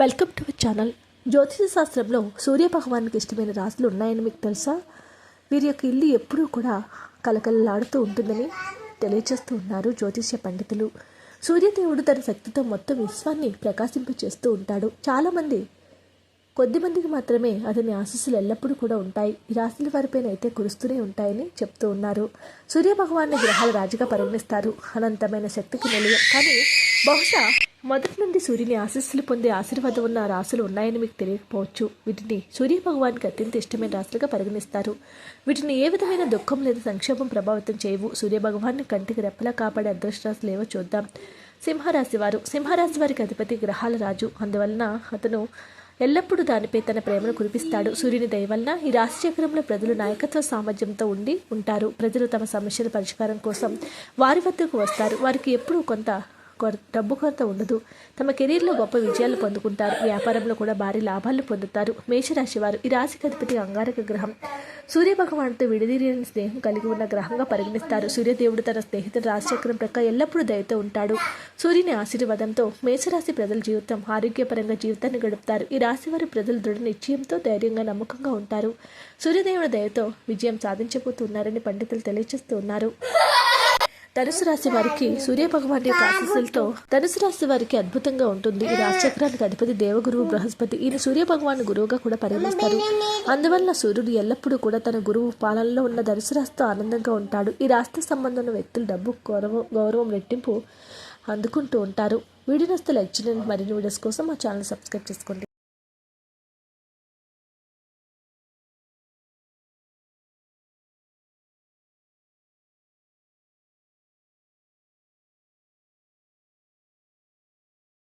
Welcome to our channel. జ్యోతిష శాస్త్రంలో సూర్య భగవానికి ఇష్టమైన రాశులు ఉన్నాయని మీకు తెలుసా? వీరి యొక్క ఇల్లు ఎప్పుడూ కూడా కలకలలాడుతూ ఉంటుందని తెలియచేస్తూ ఉన్నారు జ్యోతిష్య పండితులు. సూర్యదేవుడు తన శక్తితో మొత్తం విశ్వాన్ని ప్రకాశింపచేస్తూ ఉంటాడు. చాలామంది కొద్ది మందికి మాత్రమే అతని ఆశీస్సులు ఎల్లప్పుడూ కూడా ఉంటాయి. ఈ రాశుల వారిపైన అయితే కురుస్తూనే ఉంటాయని చెప్తూ ఉన్నారు. సూర్య భగవాన్ని గ్రహాల రాజుగా పరిగణిస్తారు. అనంతమైన శక్తికి నిలయం. కానీ బహుశా మొదటి నుండి సూర్యుని ఆశీస్సులు పొందే ఆశీర్వాదం ఉన్న రాశులు ఉన్నాయని మీకు తెలియకపోవచ్చు. వీటిని సూర్య భగవానికి అత్యంత ఇష్టమైన రాశులుగా పరిగణిస్తారు. వీటిని ఏ విధమైన దుఃఖం లేదా సంక్షోభం ప్రభావితం చేయవు. సూర్య భగవాన్ని కంటికి రెప్పలా కాపాడే అదృష్ట రాసులు ఏవో చూద్దాం. సింహరాశి వారు. సింహరాశి వారికి అధిపతి గ్రహాల రాజు. అందువలన అతను ఎల్లప్పుడూ దానిపై తన ప్రేమను కురిపిస్తాడు. సూర్యుని దయవలన ఈ రాశి చక్రంలో ప్రజలు నాయకత్వ సామర్థ్యంతో ఉండి ఉంటారు. ప్రజలు తమ సమస్యల పరిష్కారం కోసం వారి వద్దకు వస్తారు. వారికి ఎప్పుడూ కొంత డబ్బు కొరత ఉండదు. తమ కెరీర్లో గొప్ప విజయాలు పొందుకుంటారు. వ్యాపారంలో కూడా భారీ లాభాలు పొందుతారు. మేషరాశి వారు ఈ రాశికి అధిపతి అంగారక గ్రహం. సూర్య భగవానుతో స్నేహం కలిగి ఉన్న గ్రహంగా పరిగణిస్తారు. సూర్యదేవుడు తన స్నేహితుడు రాశిచక్రం ప్రక్క ఎల్లప్పుడూ దయతో ఉంటాడు. సూర్యుని ఆశీర్వాదంతో మేషరాశి ప్రజల జీవితం ఆరోగ్యపరంగా జీవితాన్ని గడుపుతారు. ఈ రాశి వారి ప్రజలు దృఢ నిశ్చయంతో ధైర్యంగా నమ్మకంగా ఉంటారు. సూర్యదేవుడి దయతో విజయం సాధించబోతున్నారని పండితులు తెలియజేస్తూ ఉన్నారు. ధనుసు రాశి వారికి సూర్య భగవాన్ యొక్క ఆశీస్సులతో ధనుసు రాశి వారికి అద్భుతంగా ఉంటుంది. ఈ రాశిచక్రానికి అధిపతి దేవగురువు బృహస్పతి. ఈయన సూర్య భగవాన్ గురువుగా కూడా పరిగణిస్తారు. అందువల్ల సూర్యుడు ఎల్లప్పుడూ కూడా తన గురువు పాలనలో ఉన్న ధనుసు రాశితో ఆనందంగా ఉంటాడు. ఈ రాశితో సంబంధం ఉన్న వ్యక్తులు డబ్బు గౌరవం గౌరవం రెట్టింపు అందుకుంటూ ఉంటారు. వీడియోస్ లైక్ చేయండి. మరిన్ని వీడియోస్ కోసం మా ఛానల్ సబ్స్క్రైబ్ చేసుకోండి.